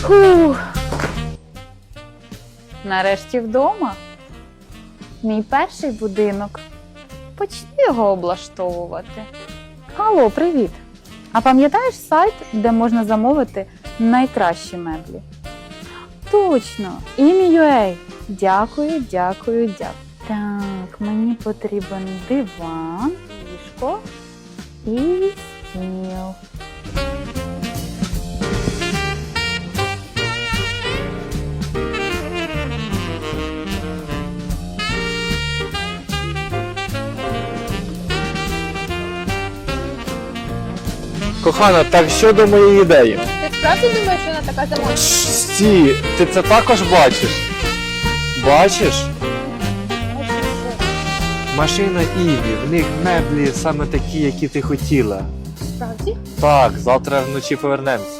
Фух. Нарешті вдома. Мій перший будинок. Почну його облаштовувати. Алло, привіт! А пам'ятаєш сайт, де можна замовити найкращі меблі? Точно, ім'я.ua. Дякую, дякую, дякую. Так, мені потрібен диван, ліжко і Кохана, так що до моєї ідеї. Ти справді думаєш, що вона така заможна? Сті, ти це також бачиш? Бачиш? Машина Іві, в них меблі саме такі, які ти хотіла. Справді? Так, завтра вночі повернемось.